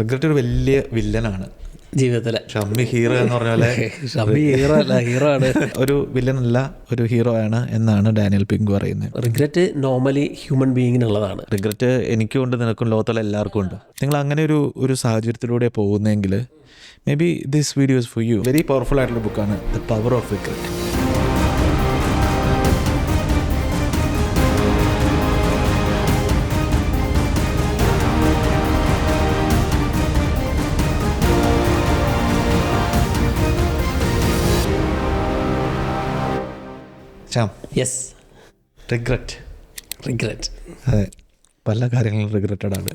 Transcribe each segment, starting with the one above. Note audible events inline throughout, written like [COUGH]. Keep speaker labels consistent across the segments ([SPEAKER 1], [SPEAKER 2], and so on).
[SPEAKER 1] Regret ഒരു വലിയ വില്ലനാണ്.
[SPEAKER 2] ജീവിതത്തിലെ.
[SPEAKER 1] ഷമ്മി ഹീറോ എന്ന് പറഞ്ഞ പോലെ [LAUGHS]
[SPEAKER 2] ഷമ്മി ഹീറോ അല്ല ഹീറോ ആണ്. [LAUGHS]
[SPEAKER 1] ഒരു വില്ലനല്ല ഒരു ഹീറോ ആണ് എന്നാണ് ഡാനിയൽ പിങ്ക് പറയുന്നത്.
[SPEAKER 2] റിഗ്രറ്റ് നോർമലി ഹ്യൂമൻ ബീയിങ്ങിനുള്ളതാണ്.
[SPEAKER 1] റിഗ്രറ്റ് എനിക്കും ഉണ്ട് നിനക്കും ലോകത്തുള്ള എല്ലാവർക്കും ഉണ്ട്. നിങ്ങൾ അങ്ങനെ ഒരു ഒരു സാഹചര്യത്തിലൂടെ പോകുന്നെങ്കിൽ may be this videos for you very powerful ആയിട്ടുള്ള ബുക്കാണ് the power of regret Shyam.
[SPEAKER 2] Yes
[SPEAKER 1] regret
[SPEAKER 2] regret
[SPEAKER 1] അതെ. പല കാര്യങ്ങളും റിഗ്രറ്റഡ് ആണ്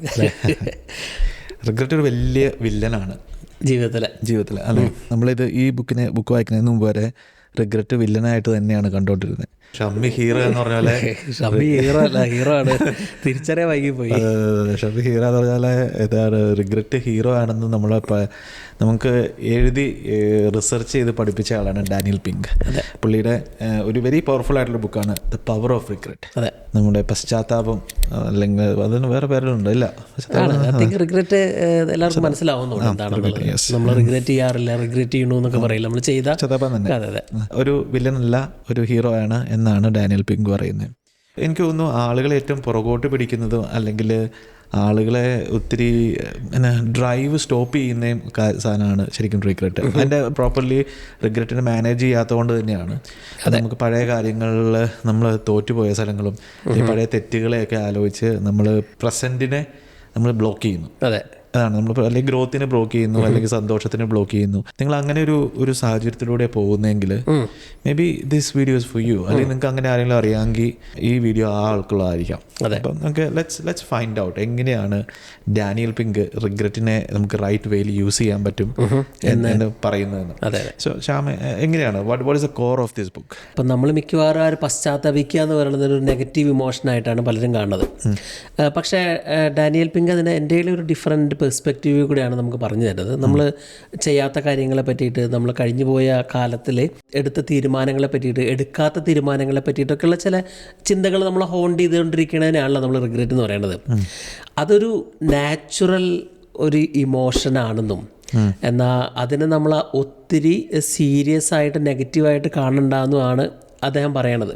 [SPEAKER 1] റിഗ്രറ്റ് [LAUGHS] ഒരു വലിയ വില്ലനാണ്.
[SPEAKER 2] ജീവിതത്തിലെ.
[SPEAKER 1] ജീവിതത്തിലെ. അല്ലെ നമ്മളിത് ഈ ബുക്കിനെ ബുക്ക് വായിക്കുന്നതിന് മുമ്പ് വരെ റിഗ്രറ്റ് വില്ലനായിട്ട് തന്നെയാണ് കണ്ടുകൊണ്ടിരുന്നത് ഷമ്മി ഹീറോ എന്ന് പറഞ്ഞ പോലെ [LAUGHS]
[SPEAKER 2] ഷമ്മി ഹീറോ അല്ല ഹീറോ ആണ്. തിരിച്ചറിയാൻ
[SPEAKER 1] വൈകിപ്പോയി. ഷമ്മി ഹീറോ എന്ന് പറഞ്ഞാൽ ഇതാണ് റിഗ്രറ്റ് ഹീറോ ആണെന്ന് നമ്മൾ നമുക്ക് എഴുതി റിസർച്ച് ചെയ്ത് പഠിപ്പിച്ച ആളാണ് ഡാനിയൽ പിങ്ക്. പുള്ളിയുടെ ഒരു വെരി പവർഫുൾ ആയിട്ടുള്ള ബുക്കാണ് ദ പവർ ഓഫ് റിഗ്രറ്റ്
[SPEAKER 2] അതെ.
[SPEAKER 1] നമ്മുടെ പശ്ചാത്താപം അല്ലെങ്കിൽ അതിന് വേറെ പേരുണ്ട് ഇല്ല.
[SPEAKER 2] റിഗ്രറ്റ് എല്ലാവർക്കും മനസ്സിലാവുന്നുണ്ട് നമ്മൾ റിഗ്രറ്റ് ചെയ്യാറില്ല റിഗ്രറ്റ് ചെയ്യണു എന്നൊക്കെ പറയില്ല. നമ്മൾ ചെയ്ത
[SPEAKER 1] ഒരു വില്ലനല്ല ഒരു ഹീറോ ആണ് എന്നാണ് ഡാനിയൽ പിങ്ക് പറയുന്നത്. എനിക്ക് തോന്നുന്നു ആളുകളെ ഏറ്റവും പുറകോട്ട് പിടിക്കുന്നതും അല്ലെങ്കിൽ ആളുകളെ ഒത്തിരി എന്നാ ഡ്രൈവ് സ്റ്റോപ്പ് ചെയ്യുന്ന സാധനമാണ് ശരിക്കും റിഗ്രറ്റ് അതിന്റെ പ്രോപ്പർലി റിഗ്രറ്റിനെ മാനേജ് ചെയ്യാത്തതുകൊണ്ട് തന്നെയാണ്. അത്. നമുക്ക് പഴയ കാര്യങ്ങളിൽ നമ്മൾ തോറ്റുപോയ സ്ഥലങ്ങളും പഴയ തെറ്റുകളെയൊക്കെ ആലോചിച്ച് നമ്മൾ പ്രസന്റിനെ നമ്മൾ ബ്ലോക്ക് ചെയ്യുന്നു.
[SPEAKER 2] അതെ.
[SPEAKER 1] അതാണ്. നമ്മൾ അല്ലെങ്കിൽ ഗ്രോത്തിനെ ബ്ലോക്ക് ചെയ്യുന്നു അല്ലെങ്കിൽ സന്തോഷത്തിനെ ബ്ലോക്ക് ചെയ്യുന്നു. നിങ്ങൾ അങ്ങനെ ഒരു ഒരു സാഹചര്യത്തിലൂടെ പോകുന്നെങ്കിൽ may be this videos for you അല്ലെങ്കിൽ നിങ്ങൾക്ക് അങ്ങനെ ആരെങ്കിലും അറിയാമെങ്കിൽ ഈ വീഡിയോ ആ ആൾക്കുള്ളതായിരിക്കാം.
[SPEAKER 2] അതെ.
[SPEAKER 1] അപ്പം നമുക്ക് ലെറ്റ്സ് ലെറ്റ്സ് ഫൈൻഡ് ഔട്ട് എങ്ങനെയാണ് ഡാനിയൽ പിങ്ക് റിഗ്രറ്റിനെ നമുക്ക് റൈറ്റ് വേയിൽ യൂസ് ചെയ്യാൻ പറ്റും എന്ന് പറയുന്നതെന്ന് സോ ശ്യാമ എങ്ങനെയാണ്? What what is the core of this book
[SPEAKER 2] അപ്പം നമ്മൾ മിക്കവാറും ആ ഒരു പശ്ചാത്തപിക്കുക എന്ന് പറയുന്നത് ഒരു നെഗറ്റീവ് ഇമോഷനായിട്ടാണ് പലരും കാണുന്നത്. പക്ഷേ ഡാനിയൽ പിങ്ക് അതിന് എന്റെ ഒരു ഡിഫറെന്റ് പെർസ്പെക്റ്റീവ് കൂടെയാണ് നമുക്ക് പറഞ്ഞു തരുന്നത്. നമ്മൾ ചെയ്യാത്ത കാര്യങ്ങളെ പറ്റിയിട്ട് നമ്മൾ കഴിഞ്ഞു പോയ കാലത്തിൽ എടുത്ത തീരുമാനങ്ങളെ പറ്റിയിട്ട് എടുക്കാത്ത തീരുമാനങ്ങളെ പറ്റിയിട്ടൊക്കെയുള്ള ചില ചിന്തകൾ നമ്മൾ ഹോണ്ട് ചെയ്തുകൊണ്ടിരിക്കുന്നതിനാണല്ലോ നമ്മൾ റിഗ്രറ്റ് എന്ന് പറയുന്നത് അതൊരു നാച്ചുറൽ ഒരു ഇമോഷനാണെന്നും എന്നാൽ അതിനെ നമ്മൾ ഒത്തിരി സീരിയസ് ആയിട്ട് നെഗറ്റീവായിട്ട് കാണണ്ടെന്നുമാണ് അദ്ദേഹം പറയണത്.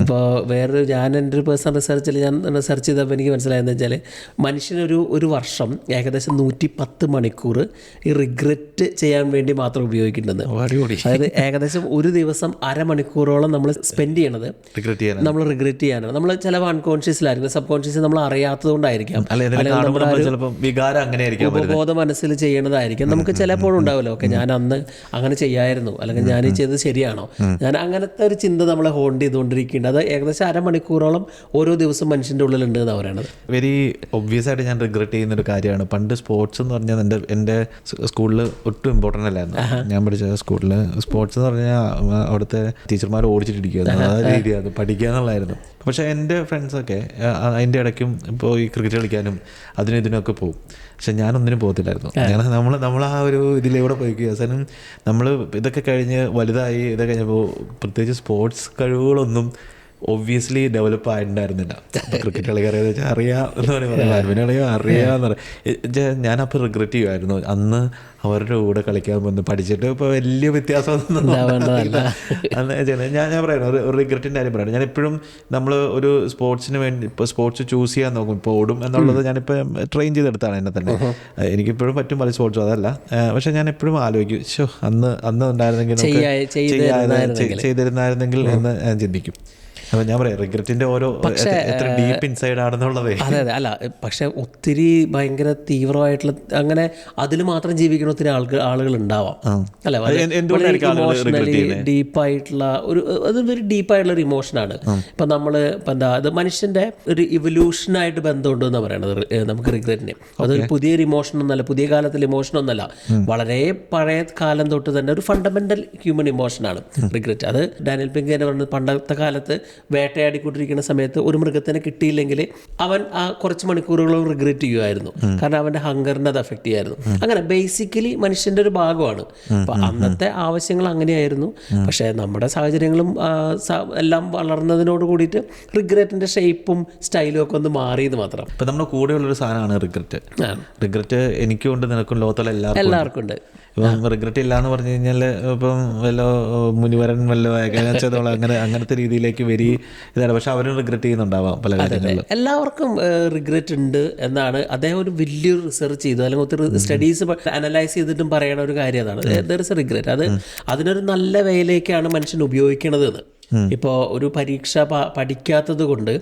[SPEAKER 2] ഇപ്പോൾ വേറൊരു ഞാൻ എന്റെ ഒരു പേഴ്സണൽ റിസർച്ചിൽ ഞാൻ റിസർച്ച് ചെയ്തപ്പോൾ എനിക്ക് മനസ്സിലായെന്ന് വെച്ചാൽ മനുഷ്യനൊരു ഒരു വർഷം ഏകദേശം നൂറ്റി പത്ത് മണിക്കൂർ ഈ റിഗ്രറ്റ് ചെയ്യാൻ വേണ്ടി മാത്രം ഉപയോഗിക്കേണ്ടത്. അതായത് ഏകദേശം ഒരു ദിവസം അരമണിക്കൂറോളം നമ്മൾ സ്പെൻഡ് ചെയ്യണത് നമ്മൾ റിഗ്രറ്റ് ചെയ്യാനാണ്. നമ്മൾ ചിലപ്പോൾ അൺകോൺഷ്യസിലായിരിക്കും സബ് കോൺഷ്യസ് നമ്മൾ അറിയാത്തതുകൊണ്ടായിരിക്കാം. ഉപബോധ മനസ്സിൽ ചെയ്യണതായിരിക്കും. നമുക്ക് ചിലപ്പോഴും ഉണ്ടാവുമല്ലോ ഓക്കെ ഞാൻ അന്ന് അങ്ങനെ ചെയ്യായിരുന്നു. അല്ലെങ്കിൽ ഞാൻ ചെയ്തത് ശരിയാണോ? ഞാൻ അങ്ങനത്തെ ഒരു ചിന്ത നമ്മളെ ഹോണ്ട് ചെയ്തുകൊണ്ടിരിക്കുന്നുണ്ട്. അത് ഏകദേശം അരമണിക്കൂറോളം ഓരോ ദിവസം മനുഷ്യന്റെ ഉള്ളിലുണ്ട് എന്നാണ് പറയുന്നത്
[SPEAKER 1] വെരി ഒബ്വിയസ് ആയിട്ട് ഞാൻ റിഗ്രറ്റ് ചെയ്യുന്ന ഒരു കാര്യമാണ്. പണ്ട് സ്പോർട്സ് എന്ന് പറഞ്ഞാൽ എന്റെ എന്റെ സ്കൂളിൽ ഒട്ടും ഇമ്പോർട്ടന്റ് അല്ലായിരുന്നു. ഞാൻ പഠിച്ച സ്കൂളിൽ സ്പോർട്സ് എന്ന് പറഞ്ഞാൽ അവിടുത്തെ ടീച്ചർമാർ ഓടിച്ചിട്ടിരിക്കുകയായിരുന്നു ആ. രീതിയാണ് പഠിക്കുക എന്നുള്ളതായിരുന്നു. പക്ഷേ എന്റെ ഫ്രണ്ട്സൊക്കെ അതിന്റെ ഇടയ്ക്കും ഇപ്പോൾ ഈ ക്രിക്കറ്റ് കളിക്കാനും അതിനും ഇതിനൊക്കെ പോകും. പക്ഷെ ഞാനൊന്നിനും പോകത്തില്ലായിരുന്നു. ഞാൻ നമ്മൾ നമ്മൾ ആ ഒരു ഇതിലൂടെ പോയിക്കുക അവസാനം നമ്മൾ ഇതൊക്കെ കഴിഞ്ഞ് വലുതായി ഇതൊക്കെ കഴിഞ്ഞപ്പോൾ പ്രത്യേകിച്ച് സ്പോർട്സ് കഴിവുകളൊന്നും ഒബ്വിയസ്ലി ഡെവലപ്പ് ആയിട്ടുണ്ടായിരുന്നില്ല. ക്രിക്കറ്റ് കളിക്കാരെന്ന് വെച്ചാൽ അറിയാം എന്ന് പറയുമ്പോൾ ബാഡ്മിന്റൺ കളിയോ അറിയാമെന്ന് ഞാൻ ഞാനപ്പോൾ റിഗ്രറ്റ് ചെയ്യുമായിരുന്നു അന്ന് അവരുടെ കൂടെ കളിക്കാൻ വന്ന് പഠിച്ചിട്ട് ഇപ്പോൾ വലിയ വ്യത്യാസമൊന്നും. അന്ന് ഞാൻ ഞാൻ പറയുന്നത് ഒരു റിഗ്രറ്റിന്റെ കാര്യം പറയുന്നത് ഞാൻ എപ്പോഴും നമ്മൾ ഒരു സ്പോർട്സിന് വേണ്ടി ഇപ്പോൾ സ്പോർട്സ് ചൂസ് ചെയ്യാൻ നോക്കും ഇപ്പോൾ ഓടും എന്നുള്ളത് ഞാനിപ്പോൾ ട്രെയിൻ ചെയ്തെടുത്താണ് എന്നെ തന്നെ. എനിക്കിപ്പോഴും പറ്റും പല സ്പോർട്സും അതല്ല. പക്ഷേ ഞാൻ എപ്പോഴും ആലോചിക്കും ഷോ അന്ന് അന്ന് ഉണ്ടായിരുന്നെങ്കിൽ
[SPEAKER 2] ചെയ്തിരുന്നായിരുന്നെങ്കിൽ
[SPEAKER 1] എന്ന് ഞാൻ ചിന്തിക്കും. ഞാൻ പറയാം റിഗ്രറ്റിന്റെ ഓരോ എത്ര- ഡീപ്പ് ഇൻസൈഡ് ആണെന്നുള്ളതേ.
[SPEAKER 2] അതെ അതെ. അല്ല പക്ഷെ ഒത്തിരി ഭയങ്കര തീവ്രമായിട്ടുള്ള അങ്ങനെ അതിൽ മാത്രം ജീവിക്കുന്ന ഒത്തിരി ആൾക്ക് ആളുകൾ ഉണ്ടാവാം അല്ലെ?
[SPEAKER 1] ആളുകൾ?
[SPEAKER 2] ഡീപ്പായിട്ടുള്ള ഒരു അത് വെരി ഡീപ്പായിട്ടുള്ള ഒരു ഇമോഷനാണ് ഇപ്പൊ നമ്മൾ ഇപ്പൊ എന്താ അത് മനുഷ്യന്റെ ഒരു ഇവല്യൂഷനായിട്ട് ബന്ധമുണ്ട് എന്ന് പറയണത് നമുക്ക് റിഗ്രറ്റിന് അതൊരു പുതിയൊരു ഇമോഷൻ ഒന്നല്ല പുതിയ കാലത്തിലെ ഇമോഷൻ ഒന്നല്ല. വളരെ പഴയ കാലം തൊട്ട് തന്നെ ഒരു ഫണ്ടമെന്റൽ ഹ്യൂമൻ ഇമോഷനാണ് റിഗ്രറ്റ് അത് ഡാനിയൽ പിങ്ക് പറഞ്ഞത് പണ്ടത്തെ കാലത്ത് വേട്ടയാടിക്കൊണ്ടിരിക്കുന്ന സമയത്ത് ഒരു മൃഗത്തിനെ കിട്ടിയില്ലെങ്കിൽ അവൻ ആ കുറച്ച് മണിക്കൂറുകളും റിഗ്രറ്റ് ചെയ്യുമായിരുന്നു കാരണം അവന്റെ ഹങ്കറിനെ അത് എഫക്റ്റ് ചെയ്യായിരുന്നു. അങ്ങനെ ബേസിക്കലി മനുഷ്യന്റെ ഒരു ഭാഗമാണ്. അപ്പോൾ അന്നത്തെ ആവശ്യങ്ങൾ അങ്ങനെയായിരുന്നു. പക്ഷേ നമ്മുടെ സാഹചര്യങ്ങളും എല്ലാം വളർന്നതിനോട് കൂടിയിട്ട് റിഗ്രറ്റിന്റെ ഷേപ്പും സ്റ്റൈലും ഒക്കെ ഒന്ന് മാറിയത് മാത്രം.
[SPEAKER 1] ഇപ്പം നമ്മുടെ കൂടെയുള്ളൊരു സാധനമാണ് റിഗ്രറ്റ് റിഗ്രറ്റ് എനിക്കും ഉണ്ട് നിനക്കും ലോകത്തുള്ള എല്ലാവർക്കും
[SPEAKER 2] എല്ലാവർക്കും ഉണ്ട്.
[SPEAKER 1] ഇപ്പം റിഗ്രറ്റ് ഇല്ല എന്ന് പറഞ്ഞു കഴിഞ്ഞാൽ ഇപ്പം വല്ല മുനിവരൻ വല്ല ഏകനാച്ചതോളം അങ്ങനെ അങ്ങനത്തെ രീതിയിലേക്ക് വരി ഇതാണ്. പക്ഷെ അവരും റിഗ്രറ്റ് ചെയ്യുന്നുണ്ടാവാം പല കാര്യങ്ങളിലും.
[SPEAKER 2] എല്ലാവർക്കും റിഗ്രറ്റ് ഉണ്ട് എന്നാണ് അദ്ദേഹം ഒരു വലിയൊരു റിസർച്ച് ചെയ്തു. അല്ലെങ്കിൽ ഒത്തിരി സ്റ്റഡീസ് അനലൈസ് ചെയ്തിട്ടും പറയണ ഒരു കാര്യം അതാണ്. ദർ ഇസ് റിഗ്രറ്റ് അത് അതിനൊരു നല്ല വേയിലേക്കാണ് മനുഷ്യൻ ഉപയോഗിക്കണത് എന്ന് ഇപ്പോൾ ഒരു പരീക്ഷ പഠിക്കാത്തത് കൊണ്ട്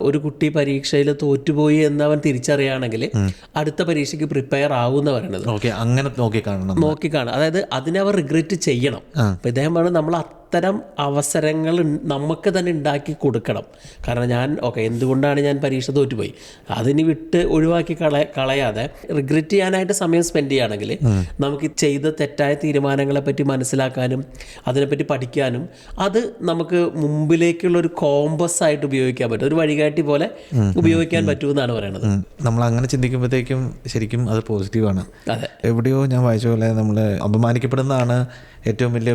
[SPEAKER 2] ഒരു കുട്ടി പരീക്ഷയിൽ തോറ്റുപോയി എന്ന് അവൻ തിരിച്ചറിയുകയാണെങ്കിൽ അടുത്ത പരീക്ഷയ്ക്ക് പ്രിപ്പയർ ആവുമെന്ന്
[SPEAKER 1] പറയുന്നത് അങ്ങനെ നോക്കി കാണണം നോക്കി
[SPEAKER 2] നോക്കിക്കാണും. അതായത് അതിനെ അവർ റിഗ്രറ്റ് ചെയ്യണം. ഇദ്ദേഹം പറഞ്ഞു നമ്മൾ അത്തരം അവസരങ്ങൾ നമുക്ക് തന്നെ ഉണ്ടാക്കി കൊടുക്കണം. കാരണം ഞാൻ ഓക്കെ എന്തുകൊണ്ടാണ് ഞാൻ പരീക്ഷ തോറ്റുപോയി? അതിന് വിട്ട് ഒഴിവാക്കി കള കളയാതെ റിഗ്രറ്റ് ചെയ്യാനായിട്ട് സമയം സ്പെൻഡ് ചെയ്യുകയാണെങ്കിൽ നമുക്ക് ചെയ്ത തെറ്റായ തീരുമാനങ്ങളെ പറ്റി മനസ്സിലാക്കാനും അതിനെപ്പറ്റി പഠിക്കാനും അത് നമുക്ക് മുമ്പിലേക്കുള്ള ഒരു കോമ്പസ് ആയിട്ട് ഉപയോഗിക്കാൻ പറ്റും. ഒരു വഴികാട്ടി പോലെ ഉപയോഗിക്കാൻ പറ്റുമെന്നാണ് പറയുന്നത്
[SPEAKER 1] നമ്മൾ അങ്ങനെ ചിന്തിക്കുമ്പോഴത്തേക്കും ശരിക്കും അത് പോസിറ്റീവാണ്
[SPEAKER 2] ആണ്.
[SPEAKER 1] എവിടെയോ ഞാൻ വായിച്ച പോലെ നമ്മൾ അപമാനിക്കപ്പെടുന്നതാണ് ഏറ്റവും വലിയ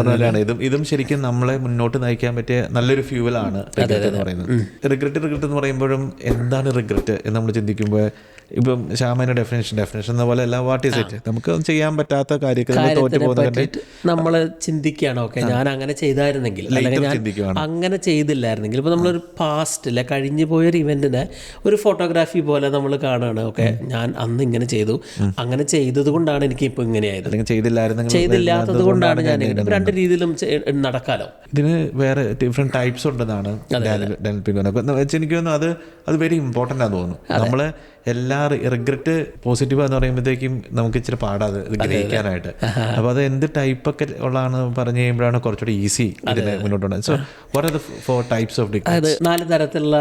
[SPEAKER 1] പറഞ്ഞാലാണ്. ഇതും ഇതും ശരിക്കും നമ്മളെ മുന്നോട്ട് നയിക്കാൻ പറ്റിയ നല്ലൊരു ഫ്യൂവലാണ് റിഗ്രറ്റ് എന്ന് പറയുന്നത്. റിഗ്രറ്റ് റിഗ്രറ്റ് എന്ന് പറയുമ്പോഴും എന്താണ് റിഗ്രറ്റ് എന്ന് നമ്മൾ ചിന്തിക്കുമ്പോൾ ഇപ്പം ശ്യാമയുടെ ഡെഫിനേഷൻ ഡെഫിനേഷൻ എന്ന പോലെ അല്ല വാട്ട് ഈസ് ഇറ്റ് നമുക്ക് ചെയ്യാൻ പറ്റാത്ത കാര്യത്തിൽ തോറ്റു പോകുന്നതിന്റെ
[SPEAKER 2] നമ്മൾ ചിന്തിക്കുകയാണ്. ഓക്കെ ഞാൻ അങ്ങനെ ചെയ്തായിരുന്നെങ്കിൽ. അങ്ങനെ ചെയ്തില്ലായിരുന്നെങ്കിൽ ഇപ്പോൾ നമ്മളൊരു പാസ്റ്റിലെ കഴിഞ്ഞു പോയൊരു ഇവന്റിനെ ഒരു ഫോട്ടോഗ്രാഫി പോലെ നമ്മൾ കാണുകയാണ്. ഓക്കെ ഞാൻ അന്ന് ഇങ്ങനെ ചെയ്തു. അങ്ങനെ ചെയ്തത് കൊണ്ടാണ് എനിക്ക് ഇപ്പോൾ ഇങ്ങനെയായത്
[SPEAKER 1] ചെയ്തില്ലായിരുന്നെങ്കിൽ
[SPEAKER 2] ചെയ്തില്ലാത്തത് കൊണ്ടാണ് ഞാൻ ഇപ്പൊ രണ്ട് രീതിയിലും നടക്കാലോ?
[SPEAKER 1] ഇതിന് വേറെ ഡിഫറെന്റ് ടൈപ്സ് ഉണ്ടെന്നാണ് ഡാനിൽ വെച്ച് എനിക്ക് തോന്നുന്നു അത് അത് വെരി ഇമ്പോർട്ടന്റ് ആണെന്ന് തോന്നുന്നു. നമ്മൾ എല്ലാ റിഗ്രറ്റ് പോസിറ്റീവ് എന്ന് പറയുമ്പോഴത്തേക്കും നമുക്ക് ഇച്ചിരി പാടാത് ഗ്രഹിക്കാനായിട്ട്. [LAUGHS] അപ്പൊ അത് എന്ത് ടൈപ്പ് ഒക്കെ ഉള്ളതാണ് പറഞ്ഞു കഴിയുമ്പോഴാണ് കുറച്ചുകൂടി ഈസി ഇതിനെ മുന്നോട്ട് so what are the four types of degree
[SPEAKER 2] അതായത് നാല് തരത്തിലുള്ള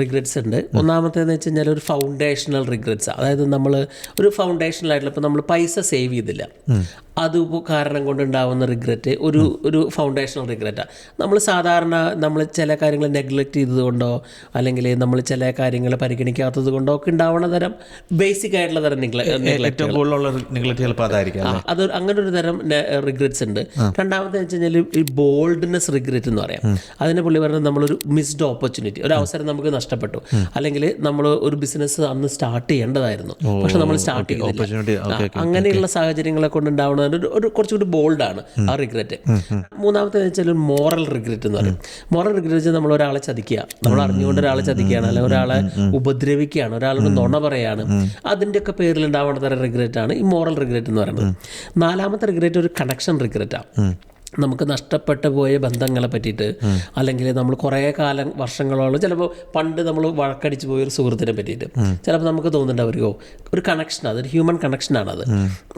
[SPEAKER 2] റിഗ്രറ്റ്സ് ഉണ്ട്. ഒന്നാമത്തേന്ന് വെച്ച് കഴിഞ്ഞാൽ ഒരു ഫൗണ്ടേഷണൽ റിഗ്രറ്റ്സ് അതായത് നമ്മൾ ഒരു ഫൗണ്ടേഷണൽ ആയിട്ടുള്ള ഇപ്പോൾ നമ്മൾ പൈസ സേവ് ചെയ്തില്ല. അത് ഇപ്പൊ കാരണം കൊണ്ടുണ്ടാവുന്ന റിഗ്രറ്റ് ഒരു ഒരു ഫൗണ്ടേഷണൽ റിഗ്രറ്റാണ് നമ്മൾ സാധാരണ നമ്മൾ ചില കാര്യങ്ങൾ നെഗ്ലക്റ്റ് ചെയ്തതുകൊണ്ടോ അല്ലെങ്കിൽ നമ്മൾ ചില കാര്യങ്ങൾ പരിഗണിക്കാത്തത് കൊണ്ടോ ഒക്കെ ഉണ്ടാവുന്ന തരം ബേസിക് ആയിട്ടുള്ള തരം നെഗ്ലക്റ്റ്
[SPEAKER 1] ഏറ്റവും കൂടുതലുള്ള നിങ്ങളെ ചിലപ്പോൾ അതായിരിക്കും
[SPEAKER 2] അത് അങ്ങനെ ഒരു തരം റിഗ്രറ്റ്സ് ഉണ്ട്. രണ്ടാമത്തെ വെച്ച് കഴിഞ്ഞാൽ ഈ ബോൾഡ്നെസ് റിഗ്രറ്റ് എന്ന് പറയാം. അതിനെ പുള്ളി പറയുന്നത് നമ്മളൊരു മിസ്ഡ് ഓപ്പർച്യൂണിറ്റി ഒരു അവസരം നമുക്ക് നഷ്ടപ്പെട്ടു. അല്ലെങ്കിൽ നമ്മൾ ഒരു ബിസിനസ് അന്ന് സ്റ്റാർട്ട് ചെയ്യേണ്ടതായിരുന്നു. പക്ഷെ നമ്മൾ സ്റ്റാർട്ട് ചെയ്തില്ല. അങ്ങനെയുള്ള സാഹചര്യങ്ങളെ കൊണ്ട് ഉണ്ടാവുന്ന ഒരു കുറച്ചുകൂടി ബോൾഡാണ് ആ റിഗ്രറ്റ് മൂന്നാമത്തെ വെച്ചാൽ മോറൽ റിഗ്രറ്റ് എന്ന് പറയും. മോറൽ റിഗ്രറ്റ് നമ്മൾ ഒരാളെ ചതിക്കുക. നമ്മൾ അറിഞ്ഞുകൊണ്ട് ഒരാളെ ചതിക്കുകയാണ് അല്ലെങ്കിൽ ഒരാളെ ഉപദ്രവിക്കുകയാണ്. ഒരാളോട് നുണ പറയാണ്. അതിന്റെയൊക്കെ പേരിൽ ഉണ്ടാവേണ്ട തരം റിഗ്രറ്റ് ആണ്. ഈ മോറൽ റിഗ്രറ്റ് എന്ന് പറയുന്നത്. നാലാമത്തെ റിഗ്രറ്റ് ഒരു കണക്ഷൻ റിഗ്രറ്റ് ആണ് നമുക്ക് നഷ്ടപ്പെട്ടു പോയ ബന്ധങ്ങളെ പറ്റിയിട്ട് അല്ലെങ്കിൽ നമ്മൾ കുറേ കാലം വർഷങ്ങളോളം ചിലപ്പോൾ പണ്ട് നമ്മൾ വഴക്കടിച്ചു പോയ ഒരു സുഹൃത്തിനെ പറ്റിയിട്ട് ചിലപ്പോൾ നമുക്ക് തോന്നുന്നുണ്ടാവുമോ ഒരു കണക്ഷൻ അതൊരു ഹ്യൂമൻ കണക്ഷനാണത്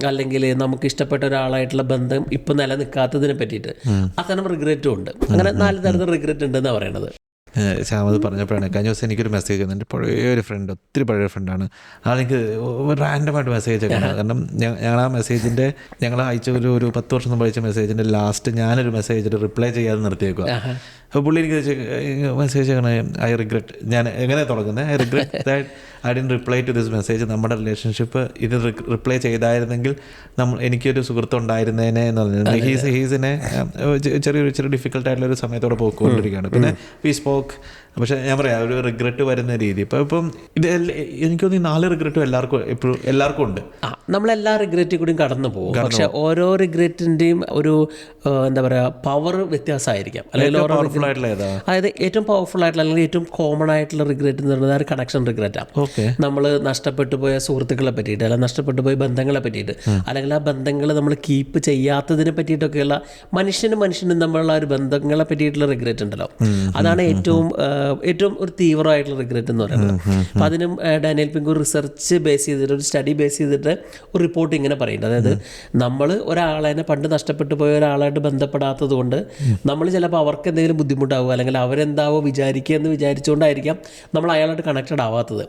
[SPEAKER 2] അല്ലെങ്കിൽ നമുക്ക് ഇഷ്ടപ്പെട്ട ഒരാളായിട്ടുള്ള ബന്ധം ഇപ്പം നിലനിൽക്കാത്തതിനെ പറ്റിയിട്ട് അത്തരം റിഗ്രറ്റും ഉണ്ട്. അങ്ങനെ നാല് തരത്തിൽ റിഗ്രറ്റ് ഉണ്ടെന്നാണ് പറയണത്.
[SPEAKER 1] ശ്യാമത് പറഞ്ഞപ്പോഴാണ് കഴിഞ്ഞ ദിവസം എനിക്കൊരു മെസ്സേജ് എന്റെ പഴയ ഒരു ഫ്രണ്ട് ഒത്തിരി പഴയ ഫ്രണ്ടാണ് ആളെനിക്ക് റാൻഡമായിട്ട് മെസ്സേജ് ഒക്കെ കാരണം ഞാൻ ഞങ്ങൾ ആ മെസ്സേജിന്റെ ഞങ്ങൾ അയച്ച ഒരു ഒരു പത്ത് വർഷം മുമ്പ് അയച്ച മെസ്സേജിന്റെ ലാസ്റ്റ് ഞാനൊരു മെസ്സേജ് റിപ്ലൈ ചെയ്യാതെ നിർത്തിയേക്കുക അപ്പോൾ പുള്ളി എനിക്ക് മെസ്സേജ് ഐ റിഗ്രറ്റ് ഞാൻ എങ്ങനെ തുടങ്ങുന്നത് I regret that I didn't reply to this message നമ്മുടെ റിലേഷൻഷിപ്പ് ഇത് റിപ്ലൈ ചെയ്തായിരുന്നെങ്കിൽ നമ്മൾ എനിക്കൊരു സുഹൃത്ത് ഉണ്ടായിരുന്നേനെ എന്ന് പറഞ്ഞു. ഹീസ് ഹീസിനെ ചെറിയൊരു ചെറിയ ഡിഫിക്കൽട്ടായിട്ടുള്ള ഒരു സമയത്തോടെ പോയിക്കൊണ്ടിരിക്കുകയാണ്. പിന്നെ വി സ്പോക്ക് പക്ഷെ ഞാൻ പറയാം ഒരു റിഗ്രറ്റ് വരുന്ന രീതി. ഇപ്പം ഇപ്പം ഇത് എനിക്ക് തോന്നുന്നു നാല് റിഗ്രറ്റും എല്ലാവർക്കും എപ്പോഴും എല്ലാവർക്കും ഉണ്ട്.
[SPEAKER 2] നമ്മളെല്ലാ റിഗ്രറ്റിൽ കൂടി കടന്നു പോകും. പക്ഷെ ഓരോ റിഗ്രറ്റിന്റെയും ഒരു എന്താ പറയാ പവർ വ്യത്യാസമായിരിക്കാം. അല്ലെങ്കിൽ ഓരോ അതായത് ഏറ്റവും പവർഫുൾ ആയിട്ടുള്ള അല്ലെങ്കിൽ ഏറ്റവും കോമൺ ആയിട്ടുള്ള റിഗ്രറ്റ് എന്ന് പറയുന്നത് കണക്ഷൻ റിഗ്രറ്റാണ്
[SPEAKER 1] ഓക്കെ.
[SPEAKER 2] നമ്മൾ നഷ്ടപ്പെട്ടു പോയ സുഹൃത്തുക്കളെ പറ്റിയിട്ട് അല്ലെങ്കിൽ നഷ്ടപ്പെട്ടു പോയ ബന്ധങ്ങളെ പറ്റിയിട്ട് അല്ലെങ്കിൽ ആ ബന്ധങ്ങൾ നമ്മൾ കീപ്പ് ചെയ്യാത്തതിനെ പറ്റിയിട്ടൊക്കെയുള്ള മനുഷ്യനും മനുഷ്യനും തമ്മിലുള്ള ഒരു ബന്ധങ്ങളെ പറ്റിയിട്ടുള്ള റിഗ്രറ്റ് ഉണ്ടല്ലോ. അതാണ് ഏറ്റവും ഏറ്റവും ഒരു തീവ്രമായിട്ടുള്ള റിഗ്രറ്റ് എന്ന് പറയുന്നത്. അപ്പം അതിനും ഡാനിയൽ പിങ്കു റിസർച്ച് ബേസ് ചെയ്തിട്ട് ഒരു സ്റ്റഡി ബേസ് ചെയ്തിട്ട് ഒരു റിപ്പോർട്ട് ഇങ്ങനെ പറയുന്നുണ്ട്. അതായത് നമ്മൾ ഒരാളെ പണ്ട് നഷ്ടപ്പെട്ടു പോയ ഒരാളായിട്ട് ബന്ധപ്പെടാത്തത് കൊണ്ട് നമ്മൾ ചിലപ്പോൾ അവർക്ക് എന്തെങ്കിലും ബുദ്ധിമുട്ടാവുക അല്ലെങ്കിൽ അവരെന്താവോ വിചാരിക്കുക എന്ന് വിചാരിച്ചുകൊണ്ടായിരിക്കാം നമ്മൾ അയാളായിട്ട് കണക്റ്റഡ് ആവാത്തത്.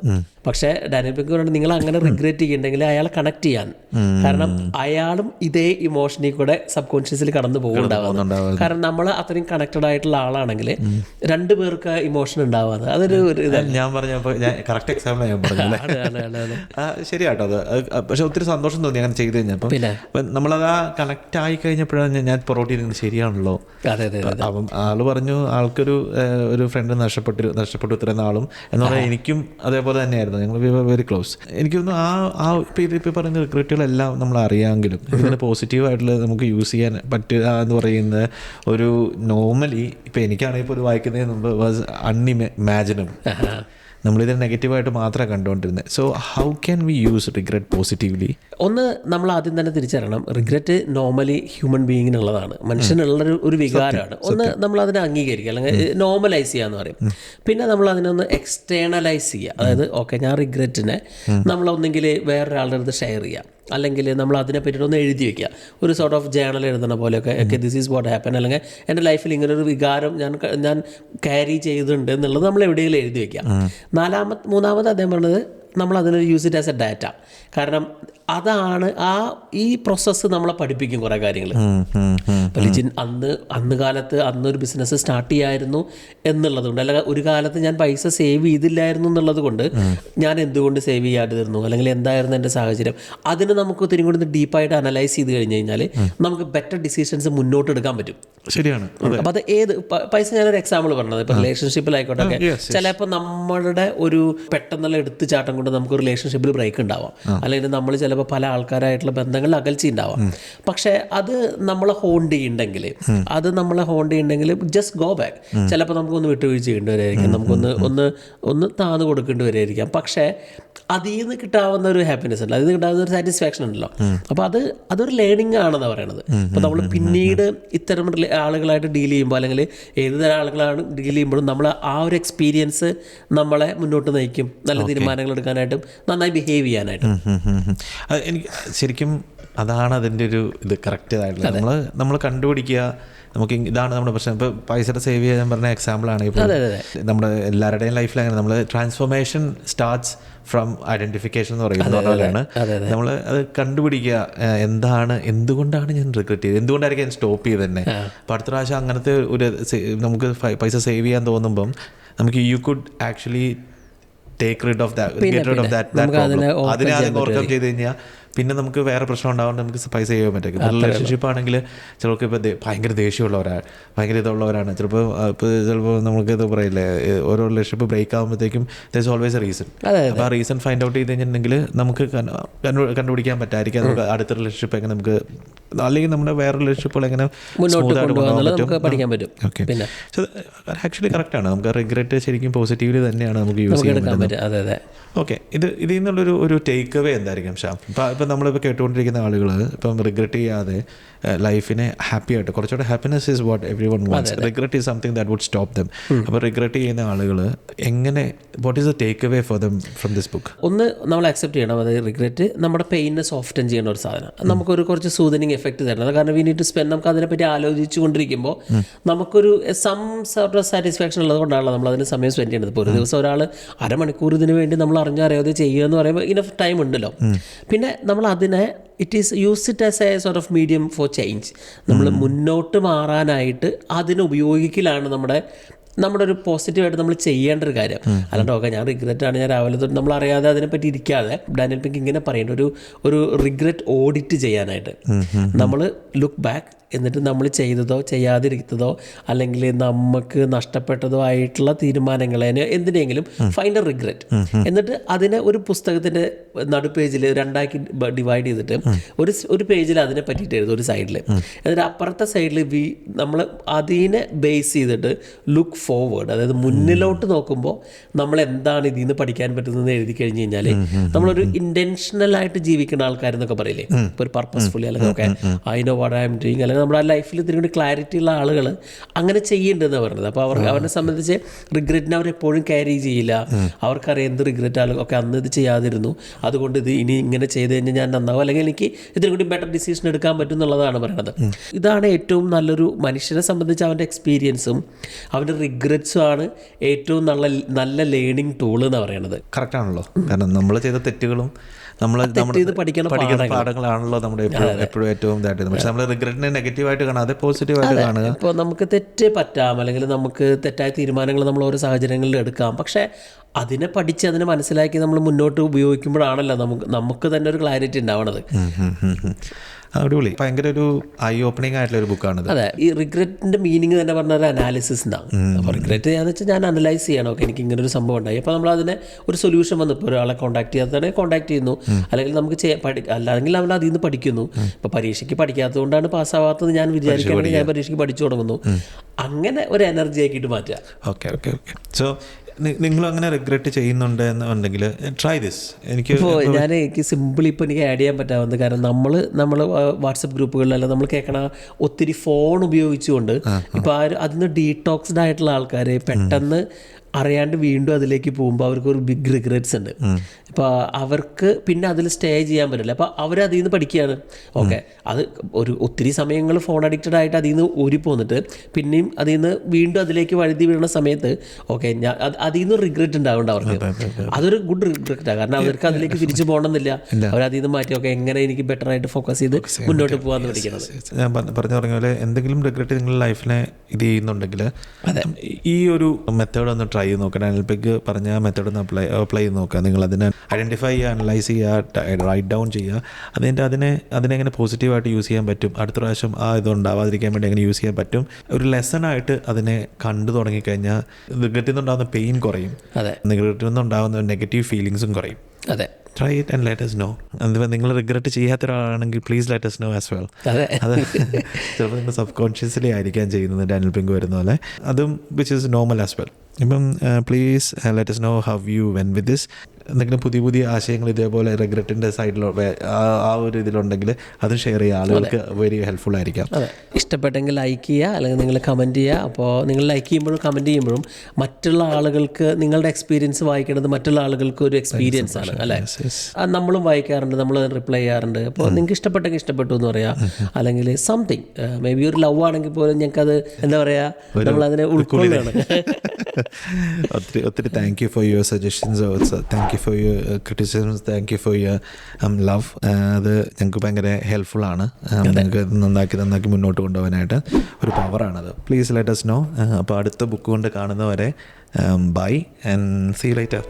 [SPEAKER 2] പക്ഷേ ഡാനിയൽ പിങ്ക് പറയുന്നത് നിങ്ങൾ അങ്ങനെ റിഗ്രറ്റ് ചെയ്യണ്ടെങ്കിൽ അയാളെ കണക്ട് ചെയ്യാൻ. കാരണം അയാളും ഇതേ ഇമോഷനിൽ കൂടെ സബ് കോൺഷ്യസിൽ കടന്നു
[SPEAKER 1] പോകുന്നുണ്ടാവുക.
[SPEAKER 2] കാരണം നമ്മൾ അത്രയും കണക്റ്റഡ് ആയിട്ടുള്ള ആളാണെങ്കിൽ രണ്ടു പേർക്ക് ഇമോഷൻ ഉണ്ടാവാതെ അതൊരു
[SPEAKER 1] ഞാൻ പറഞ്ഞപ്പോൾ ഞാൻ കറക്റ്റ് എക്സാമ്പിൾ ഞാൻ പറഞ്ഞു
[SPEAKER 2] ആണ്, ആണ്, ആണ്, ആണ്.
[SPEAKER 1] ആ, ശരിയാട്ടോ അത്. പക്ഷെ ഒത്തിരി സന്തോഷം തോന്നി അങ്ങനെ ചെയ്ത് കഴിഞ്ഞപ്പോൾ? നമ്മളത് ആ കണക്ട് ആയി കഴിഞ്ഞപ്പോഴാണ് ഞാൻ- പൊറോട്ടി ഇരുന്നത് ശരിയാണല്ലോ. അപ്പം ആൾ പറഞ്ഞു ആൾക്കൊരു ഒരു ഫ്രണ്ട് നഷ്ടപ്പെട്ടു നഷ്ടപ്പെട്ടു ഇത്രയും നാളും. എന്ന് പറഞ്ഞാൽ എനിക്കും അതേപോലെ തന്നെയായിരുന്നു. ഞങ്ങൾ വെരി ക്ലോസ് എനിക്കൊന്നും ആ ആ ഇപ്പം ഇത് ഇപ്പം പറയുന്ന റിക്രൂട്ടുകളെല്ലാം നമ്മൾ അറിയാമെങ്കിലും [LAUGHS] ഇതിന് പോസിറ്റീവായിട്ടുള്ള നമുക്ക് യൂസ് ചെയ്യാൻ പറ്റുക എന്ന് പറയുന്ന ഒരു നോർമലി ഇപ്പം എനിക്കാണെങ്കിൽ ഒരു വായിക്കുന്നതിന് മുമ്പ് വാസ് അൺഇമാജിനബിൾ നമ്മളിത് നെഗറ്റീവായിട്ട് മാത്രമേ കണ്ടുകൊണ്ടിരുന്നത് so how can we use regret positively
[SPEAKER 2] ഒന്ന് നമ്മൾ ആദ്യം തന്നെ തിരിച്ചറിയണം. റിഗ്രറ്റ് നോർമലി ഹ്യൂമൻ ബീയിങ്ങിനുള്ളതാണ് മനുഷ്യനുള്ളൊരു ഒരു വികാരമാണ്. ഒന്ന് നമ്മൾ അതിനെ അംഗീകരിക്കുക അല്ലെങ്കിൽ നോർമലൈസ് ചെയ്യുക എന്ന് പറയും. പിന്നെ നമ്മൾ അതിനൊന്ന് എക്സ്റ്റേണലൈസ് ചെയ്യുക. അതായത് ഓക്കെ ഞാൻ റിഗ്രറ്റിനെ നമ്മൾ ഒന്നെങ്കിൽ വേറൊരാളുടെ അടുത്ത് ഷെയർ ചെയ്യുക അല്ലെങ്കിൽ നമ്മൾ അതിനെ പറ്റിയിട്ട് ഒന്ന് എഴുതി വെക്കുക. ഒരു സോർട്ട് ഓഫ് ജേണൽ എഴുതുന്ന പോലെയൊക്കെ. Okay this is what happen അല്ലെങ്കിൽ എന്റെ ലൈഫിൽ ഇങ്ങനെ ഒരു വികാരം ഞാൻ ഞാൻ ക്യാരി ചെയ്തിട്ടുണ്ട് എന്നുള്ളത് നമ്മൾ എവിടെയെങ്കിലും എഴുതി വെക്കുക. നാലാമത് മൂന്നാമത് അദ്ദേഹം പറഞ്ഞത് നമ്മൾ അതിനൊരു use it as a data കാരണം അതാണ് ആ ഈ പ്രോസസ്സ് നമ്മളെ പഠിപ്പിക്കും കുറേ കാര്യങ്ങൾ ലിജിൻ അന്ന് അന്ന് കാലത്ത് അന്നൊരു ബിസിനസ് സ്റ്റാർട്ട് ചെയ്യായിരുന്നു എന്നുള്ളത് കൊണ്ട് അല്ലെങ്കിൽ ഒരു കാലത്ത് ഞാൻ പൈസ സേവ് ചെയ്തില്ലായിരുന്നു എന്നുള്ളത് കൊണ്ട് ഞാൻ എന്തുകൊണ്ട് സേവ് ചെയ്യാതിരുന്നു അല്ലെങ്കിൽ എന്തായിരുന്നു എന്റെ സാഹചര്യം? അതിന് നമുക്ക് ഒത്തിരി കൂടി ഡീപ്പായിട്ട് അനലൈസ് ചെയ്ത് കഴിഞ്ഞ് കഴിഞ്ഞാൽ നമുക്ക് ബെറ്റർ ഡിസിഷൻസ് മുന്നോട്ട് എടുക്കാൻ പറ്റും.
[SPEAKER 1] ശരിയാണ്.
[SPEAKER 2] അപ്പോൾ അത് ഏത് പൈസ ഞാനൊരു എക്സാമ്പിൾ പറഞ്ഞത്. ഇപ്പൊ റിലേഷൻഷിപ്പിലായിക്കോട്ടെ ചിലപ്പോൾ നമ്മളുടെ ഒരു പെട്ടെന്നുള്ള എടുത്തുചാട്ടം കൊണ്ട് നമുക്ക് റിലേഷൻഷിപ്പിൽ ബ്രേക്ക് ഉണ്ടാവാം. അല്ലെങ്കിൽ നമ്മൾ ചിലപ്പോൾ പല ആൾക്കാരായിട്ടുള്ള ബന്ധങ്ങളിൽ അകൽച്ച ഉണ്ടാവാം. പക്ഷെ അത് നമ്മളെ ഹോണ്ട് ചെയ്യുന്നുണ്ടെങ്കിൽ അത് നമ്മളെ ഹോണ്ട് ചെയ്യുന്നുണ്ടെങ്കിൽ ജസ്റ്റ് ഗോ ബാക്ക് ചിലപ്പോൾ നമുക്കൊന്ന് വിട്ടുവീഴ്ച ചെയ്യേണ്ടി വരെയായിരിക്കും നമുക്കൊന്ന് ഒന്ന് ഒന്ന് താന്ന് കൊടുക്കേണ്ടി വരായിരിക്കാം. പക്ഷേ അതിൽ നിന്ന് കിട്ടാവുന്ന ഒരു ഹാപ്പിനെസ് ഉണ്ട്. അതിൽ നിന്ന് കിട്ടാവുന്ന ഒരു സാറ്റിസ്ഫാക്ഷൻ ഉണ്ടല്ലോ. അപ്പോൾ അത് അതൊരു ലേണിംഗ് ആണെന്ന് പറയണത്. അപ്പോൾ നമ്മൾ പിന്നീട് ഇത്തരം ആളുകളായിട്ട് ഡീൽ ചെയ്യുമ്പോൾ അല്ലെങ്കിൽ ഏത് തരം ആളുകളാണ് ഡീൽ ചെയ്യുമ്പോഴും നമ്മൾ ആ ഒരു എക്സ്പീരിയൻസ് നമ്മളെ മുന്നോട്ട് നയിക്കും. നല്ല തീരുമാനങ്ങൾ എടുക്കാനായിട്ടും നന്നായി ബിഹേവ് ചെയ്യാനായിട്ടും.
[SPEAKER 1] എനിക്ക് ശരിക്കും അതാണ് അതിന്റെ ഒരു ഇത് കറക്റ്റ് ആയിട്ടുള്ളത്. നമ്മൾ നമ്മൾ കണ്ടുപിടിക്കുക നമുക്ക് ഇതാണ് നമ്മുടെ പ്രശ്നം. ഇപ്പോൾ പൈസയുടെ സേവ് ചെയ്യാൻ പറഞ്ഞ എക്സാമ്പിൾ ആണ്. ഇപ്പോൾ. നമ്മുടെ എല്ലാവരുടെയും ലൈഫിൽ അങ്ങനെ നമ്മൾ ട്രാൻസ്ഫോർമേഷൻ സ്റ്റാർട്ട്സ് ഫ്രം ഐഡന്റിഫിക്കേഷൻ എന്ന് പറയുന്ന പോലെയാണ് നമ്മൾ അത് കണ്ടുപിടിക്കുക എന്താണ് എന്തുകൊണ്ടാണ് ഞാൻ റിഗ്രറ്റ് ചെയ്തത്? എന്തുകൊണ്ടായിരിക്കും ഞാൻ സ്റ്റോപ്പ് ചെയ്ത് തന്നെ അപ്പോൾ അടുത്ത പ്രാവശ്യം അങ്ങനത്തെ ഒരു നമുക്ക് പൈസ സേവ് ചെയ്യാൻ തോന്നുമ്പം നമുക്ക് you could actually take rid of that get rid of that
[SPEAKER 2] അതിനെ
[SPEAKER 1] ഓവർകം ചെയ്ത് കഴിഞ്ഞാൽ പിന്നെ നമുക്ക് വേറെ പ്രശ്നം ഉണ്ടാവാണ്ട് നമുക്ക് പൈസ ചെയ്യാൻ പറ്റും. റിലേഷൻഷിപ്പ് ആണെങ്കിൽ ചിലർക്ക് ഇപ്പോൾ ഭയങ്കര ദേഷ്യമുള്ളവരാണ് ഭയങ്കര ഇതുള്ളവരാണ്. ചിലപ്പോൾ ഇപ്പോൾ ചിലപ്പോൾ നമുക്ക് ഇത് പറയില്ലേ ഓരോ റിലേഷൻഷിപ്പ് ബ്രേക്ക് ആകുമ്പോഴത്തേക്കും ദർ ഓൾവേസ് എ റീസൺ അപ്പോൾ ആ റീസൺ ഫൈൻഡ് ഔട്ട് ചെയ്ത് കഴിഞ്ഞിട്ടുണ്ടെങ്കിൽ നമുക്ക് കണ്ടു- കണ്ടു- കണ്ടുപിടിക്കാൻ പറ്റായിരിക്കും നമുക്ക് അടുത്ത റിലേഷൻഷിപ്പ് എങ്ങനെ നമുക്ക് അല്ലെങ്കിൽ നമ്മുടെ വേറെ റിലേഷൻഷിപ്പുകൾ എങ്ങനെ
[SPEAKER 2] മുന്നോട്ട് പഠിക്കാൻ പറ്റും.
[SPEAKER 1] ഓക്കെ
[SPEAKER 2] പിന്നെ.
[SPEAKER 1] ആക്ച്വലി കറക്റ്റാണ് നമുക്ക് റിഗ്രറ്റ് ശരിക്കും പോസിറ്റീവ്ലി തന്നെയാണ് നമുക്ക് യൂസ് ചെയ്യാൻ
[SPEAKER 2] അതെ അതെ.
[SPEAKER 1] ഓക്കെ ഇത് ഇതിൽ നിന്നുള്ളൊരു ഒരു ടേക്ക് അവേ എന്തായിരിക്കും ഷാം? ഇപ്പം ഇപ്പം നമ്മളിപ്പോൾ കേട്ടുകൊണ്ടിരിക്കുന്ന ആളുകൾ ഇപ്പം റിഗ്രറ്റ് ചെയ്യാതെ ലൈഫിനെ ഹാപ്പി ആയിട്ട് കുറച്ചുകൂടെ happiness is what everyone wants regret is something that would stop them അപ്പോൾ റിഗ്രറ്റ് ചെയ്യുന്ന ആളുകൾ എങ്ങനെ what is the take away for them from this book
[SPEAKER 2] ഒന്ന് നമ്മൾ അക്സെപ്റ്റ് ചെയ്യണം. അതായത് റിഗ്രറ്റ് നമ്മുടെ പെയിനെ സോഫ്റ്റൻ ചെയ്യേണ്ട ഒരു സാധനം. നമുക്കൊരു കുറച്ച് സൂതനിങ് എഫക്റ്റ് തരുന്നത്. കാരണം വി നീഡ് ടു സ്പെൻഡ് നമുക്ക് അതിനെപ്പറ്റി ആലോചിച്ചു കൊണ്ടിരിക്കുമ്പോൾ നമുക്കൊരു സം സോർട്ട് ഓഫ് സാറ്റിസ്ഫാക്ഷൻ ഉള്ളത് കൊണ്ടാണല്ലോ നമ്മൾ അതിന് സമയം സ്പെൻഡ് ചെയ്യുന്നത്. ഇപ്പോൾ ഒരു ദിവസം ഒരാൾ അരമണിക്കൂർ ഇതിന് വേണ്ടി നമ്മൾ അറിഞ്ഞറിയാതെ ചെയ്യുക എന്ന് പറയുമ്പോൾ ഇനഫ് ടൈം ഉണ്ടല്ലോ. പിന്നെ നമ്മൾ അതിനെ it is use it as a sort of medium for change നമ്മൾ മുന്നോട്ട് മാറാനായിട്ട് അതിനെ ഉപയോഗിക്കലാണ് നമ്മുടെ നമ്മുടെ ഒരു പോസിറ്റീവായിട്ട് നമ്മൾ ചെയ്യേണ്ട ഒരു കാര്യം അല്ലാണ്ട് ഓക്കെ ഞാൻ റിഗ്രറ്റ് ആണ് ഞാൻ രാവിലെ തൊട്ട് നമ്മൾ അറിയാതെ അതിനെപ്പറ്റി ഇരിക്കാതെ ഡാനിയൽ പിങ്ക് ഇങ്ങനെ പറയേണ്ട ഒരു ഒരു റിഗ്രറ്റ് ഓഡിറ്റ് ചെയ്യാനായിട്ട്. നമ്മൾ ലുക്ക് ബാക്ക് എന്നിട്ട് നമ്മൾ ചെയ്തതോ ചെയ്യാതിരിക്കുന്നതോ അല്ലെങ്കിൽ നമുക്ക് നഷ്ടപ്പെട്ടതോ ആയിട്ടുള്ള തീരുമാനങ്ങളെ എന്തിനെങ്കിലും ഫൈൻഡ് എ റിഗ്രറ്റ് എന്നിട്ട് അതിനെ ഒരു പുസ്തകത്തിന്റെ നടുപേജിൽ രണ്ടാക്കി ഡിവൈഡ് ചെയ്തിട്ട് ഒരു ഒരു പേജിൽ അതിനെ പറ്റിയിട്ട് എഴുതും ഒരു സൈഡിൽ എന്നിട്ട് അപ്പുറത്തെ സൈഡിൽ വി നമ്മൾ അതിനെ ബേസ് ചെയ്തിട്ട് ലുക്ക് ഫോർവേഡ് അതായത് മുന്നിലോട്ട് നോക്കുമ്പോൾ നമ്മൾ എന്താണ് ഇതിൽ നിന്ന് പഠിക്കാൻ പറ്റുന്നതെന്ന് എഴുതി കഴിഞ്ഞ് കഴിഞ്ഞാൽ നമ്മളൊരു ഇന്റൻഷണലായിട്ട് ജീവിക്കുന്ന ആൾക്കാരെന്നൊക്കെ പറയില്ലേ? ഇപ്പോൾ ഒരു പർപ്പസ്ഫുള്ളി അല്ലെങ്കിൽ okay I know what I'm doing അല്ലെങ്കിൽ അതായത് നമ്മുടെ ആ ലൈഫിൽ ഇത്തിരി കൂടി ക്ലാരിറ്റി ഉള്ള ആളുകൾ അങ്ങനെ ചെയ്യേണ്ടതെന്നാണ് പറഞ്ഞത്. അപ്പോൾ അവർ അവരെ സംബന്ധിച്ച് റിഗ്രറ്റിനെ അവർ എപ്പോഴും ക്യാരി ചെയ്യില്ല. അവർക്കറിയാം എന്ത് റിഗ്രറ്റ് ആളുകൾ ഒക്കെ അന്ന് ഇത് ചെയ്യാതിരുന്നു. അതുകൊണ്ട് ഇത് ഇനി ഇങ്ങനെ ചെയ്ത് കഴിഞ്ഞാൽ ഞാൻ നന്നാവും. അല്ലെങ്കിൽ എനിക്ക് ഇതിനും കൂടി ബെറ്റർ ഡിസിഷൻ എടുക്കാൻ പറ്റും എന്നുള്ളതാണ് പറയുന്നത് ഇതാണ് ഏറ്റവും നല്ലൊരു മനുഷ്യനെ സംബന്ധിച്ച് അവന്റെ എക്സ്പീരിയൻസും അവന്റെ റിഗ്രറ്റ്സും ആണ് ഏറ്റവും നല്ല നല്ല ലേണിംഗ് ടൂൾ എന്ന് പറയുന്നത്
[SPEAKER 1] കറക്റ്റ് ആണല്ലോ. കാരണം നമ്മൾ ചെയ്ത തെറ്റുകളും നമ്മൾ പഠിക്കുന്ന പാഠങ്ങളാണല്ലോ നമ്മുടെ എപ്പോഴും ഏറ്റവും ഇതായിട്ട് പക്ഷെ നമ്മൾ റിഗ്രറ്റിനെ നെഗറ്റീവായിട്ട് കാണാതെ പോസിറ്റീവായിട്ട് കാണുക
[SPEAKER 2] ഇപ്പോൾ നമുക്ക് തെറ്റ് പറ്റാം അല്ലെങ്കിൽ നമുക്ക് തെറ്റായ തീരുമാനങ്ങൾ നമ്മൾ ഓരോ സാഹചര്യങ്ങളിൽ എടുക്കാം. പക്ഷേ അതിനെ പഠിച്ച് അതിനെ മനസ്സിലാക്കി നമ്മൾ മുന്നോട്ട് ഉപയോഗിക്കുമ്പോഴാണല്ലോ നമുക്ക് നമുക്ക് തന്നെ ഒരു ക്ലാരിറ്റി ഉണ്ടാവണത്.
[SPEAKER 1] അടിപൊളി. ഭയങ്കര ഒരു ഐ ഓപ്പണിംഗ് ആയിട്ടുള്ള ഒരു ബുക്കാണ്
[SPEAKER 2] അതെ ഈ റിഗ്രറ്റിന്റെ മീനിങ് തന്നെ പറഞ്ഞ ഒരു അനാലിസിസ് എന്നാണ് അപ്പോൾ റിഗ്രറ്റ് ചെയ്യാന്ന് വെച്ചാൽ ഞാൻ അനലൈസ് ചെയ്യണം. ഓക്കെ എനിക്ക് ഇങ്ങനെ ഒരു സംഭവം ഉണ്ടായി. അപ്പോൾ നമ്മൾ അതിനെ ഒരു സൊല്യൂഷൻ വന്നു. ഇപ്പോൾ ഒരാളെ കോൺടാക്ട് ചെയ്യാത്തതാണെങ്കിൽ കോൺടാക്ട് ചെയ്യുന്നു. അല്ലെങ്കിൽ നമുക്ക് ചെയ്യാൻ പഠി അല്ലെങ്കിൽ നമ്മൾ അതിൽ നിന്ന് പഠിക്കുന്നു. ഇപ്പോൾ പരീക്ഷയ്ക്ക് പഠിക്കാത്തതുകൊണ്ടാണ് പാസ്സാവാത്തത് ഞാൻ വിചാരിക്കുകയാണെങ്കിൽ ഞാൻ പരീക്ഷയ്ക്ക് പഠിച്ചു തുടങ്ങുന്നു. അങ്ങനെ ഒരു എനർജി ആക്കിയിട്ട് മാറ്റുക.
[SPEAKER 1] Okay okay okay. സോ നിങ്ങൾ അങ്ങനെ റിഗ്രറ്റ് ചെയ്യുന്നുണ്ട് എന്നുണ്ടെങ്കിൽ ട്രൈ ദിസ് എനിക്ക്
[SPEAKER 2] ഞാൻ എനിക്ക് സിമ്പിളി ഇപ്പോൾ എനിക്ക് ആഡ് ചെയ്യാൻ പറ്റാവുന്നത് കാരണം നമ്മൾ നമ്മൾ വാട്സപ്പ് ഗ്രൂപ്പുകളിലല്ല നമ്മൾ കേൾക്കണ ഒത്തിരി ഫോൺ ഉപയോഗിച്ചുകൊണ്ട് ഇപ്പോൾ ആ. അതിന് ഡീടോക്സ്ഡ് ആയിട്ടുള്ള ആൾക്കാർ പെട്ടെന്ന് അറിയാണ്ട് വീണ്ടും അതിലേക്ക് പോകുമ്പോൾ അവർക്ക് ഒരു ബിഗ് റിഗ്രറ്റ്സ് ഉണ്ട്. അപ്പോൾ അവർക്ക് പിന്നെ അതിൽ സ്റ്റേ ചെയ്യാൻ പറ്റില്ല. അപ്പോൾ അവർ അതിൽ നിന്ന് പഠിക്കുകയാണ്. ഓക്കെ അത് ഒരു ഒത്തിരി സമയങ്ങൾ ഫോൺ അഡിക്റ്റഡ് ആയിട്ട് അതിൽ നിന്ന് ഊരി പോന്നിട്ട് പിന്നെയും അതിൽ നിന്ന് വീണ്ടും അതിലേക്ക് വഴുതി വീഴുന്ന സമയത്ത് ഓക്കെ ഞാൻ അതിൽ നിന്ന് റിഗ്രറ്റ് ഉണ്ടാവുന്നുണ്ട് അവർക്ക്. അതൊരു ഗുഡ് റിഗ്രറ്റാണ് കാരണം അവർക്ക് അതിലേക്ക് തിരിച്ചു പോകണമെന്നില്ല. അവർ അതിൽ നിന്ന് മാറ്റി ഓക്കെ എങ്ങനെ എനിക്ക് ബെറ്റർ ആയിട്ട് ഫോക്കസ് ചെയ്ത് മുന്നോട്ട് പോകാന്ന് പഠിക്കുന്നത്
[SPEAKER 1] ഞാൻ പറഞ്ഞ- പറഞ്ഞു പറഞ്ഞ പോലെ എന്തെങ്കിലും റിഗ്രറ്റ് നിങ്ങളുടെ ലൈഫിനെ ഇത് ചെയ്യുന്നുണ്ടെങ്കിൽ ഈ ഒരു മെത്തേഡ് ഒന്ന് ട്രൈ ചെയ്ത് നോക്കുക ഡാനിൽപെഗ് പറഞ്ഞ മെത്തേഡ് ഒന്ന് അപ്ലൈ അപ്ലൈ ചെയ്ത് നോക്കുക. നിങ്ങൾ അതിനെ ഐഡന്റിഫൈ ചെയ്യുക അനലൈസ് ചെയ്യുക റൈറ്റ് ഡൗൺ ചെയ്യുക. അതിന്റെ അതിനെ അതിനെ എങ്ങനെ പോസിറ്റീവായിട്ട് യൂസ് ചെയ്യാൻ പറ്റും? അടുത്ത പ്രാവശ്യം ആ ഇത് ഉണ്ടാവാതിരിക്കാൻ വേണ്ടി എങ്ങനെ യൂസ് ചെയ്യാൻ പറ്റും? ഒരു ലെസണായിട്ട് അതിനെ കണ്ടു തുടങ്ങിക്കഴിഞ്ഞാൽ റിഗ്രറ്റിൽ നിന്നുണ്ടാകുന്ന പെയിൻ കുറയും.
[SPEAKER 2] അതെ.
[SPEAKER 1] റിഗ്രറ്റിൽ നിന്നുണ്ടാകുന്ന നെഗറ്റീവ് ഫീലിങ്സും കുറയും.
[SPEAKER 2] അതെ.
[SPEAKER 1] Try it and let's know അതുപോലെ നിങ്ങൾ റിഗ്രറ്റ് ചെയ്യാത്ത ഒരാളാണെങ്കിൽ please let's know as well
[SPEAKER 2] അതെ.
[SPEAKER 1] അത് ചിലപ്പോൾ നിങ്ങൾ സബ് കോൺഷ്യസ്ലി ആയിരിക്കാൻ ചെയ്യുന്നത് ഡാനിൽ പിങ്ക് വരുന്ന പോലെ. അതും which is normal as well ഇപ്പം please let's know have you when with this എന്തെങ്കിലും പുതിയ പുതിയ ആശയങ്ങൾ ഇതേപോലെ റിഗ്രറ്റിന്റെ സൈഡിലോ ആ ഒരു ഇതിലുണ്ടെങ്കിൽ അത് ഷെയർ ചെയ്യുക. ആളുകൾക്ക് വെരി ഹെൽപ്ഫുൾ ആയിരിക്കാം.
[SPEAKER 2] ഇഷ്ടപ്പെട്ടെങ്കിൽ ലൈക്ക് ചെയ്യുക. അല്ലെങ്കിൽ നിങ്ങൾ കമന്റ് ചെയ്യുക. അപ്പോൾ നിങ്ങൾ ലൈക്ക് ചെയ്യുമ്പോഴും കമന്റ് ചെയ്യുമ്പോഴും മറ്റുള്ള ആളുകൾക്ക് നിങ്ങളുടെ എക്സ്പീരിയൻസ് വായിക്കേണ്ടത് മറ്റുള്ള ആളുകൾക്ക് ഒരു എക്സ്പീരിയൻസ് ആണ് അല്ലേ? നമ്മളും വായിക്കാറുണ്ട്. നമ്മൾ റിപ്ലൈ ചെയ്യാറുണ്ട്. അപ്പോൾ നിങ്ങൾക്ക് ഇഷ്ടപ്പെട്ടെങ്കിൽ ഇഷ്ടപ്പെട്ടു എന്ന് പറയാം. അല്ലെങ്കിൽ സംതിങ് മേ ബി ഒരു ലവ് ആണെങ്കിൽ പോലും ഞങ്ങൾക്കത് എന്താ പറയുക നമ്മളതിനെ ഉൾക്കൊള്ളുകയാണ്. [LAUGHS]
[SPEAKER 1] ഒത്തിരി ഒത്തിരി thank you for your suggestions thank you for your criticisms thank you for your love അത് ഞങ്ങൾക്ക് ഭയങ്കര ഹെൽപ്ഫുൾ ആണ്. Um, ഞങ്ങൾക്ക് നന്നാക്കി നന്നാക്കി മുന്നോട്ട് കൊണ്ടുപോകാനായിട്ട് ഒരു പവറാണത് പ്ലീസ് ലെറ്റ് അസ് നോ അപ്പോൾ അടുത്ത ബുക്ക് കൊണ്ട് കാണുന്നവരെ ബൈ ആൻഡ് സീ ലൈറ്റർ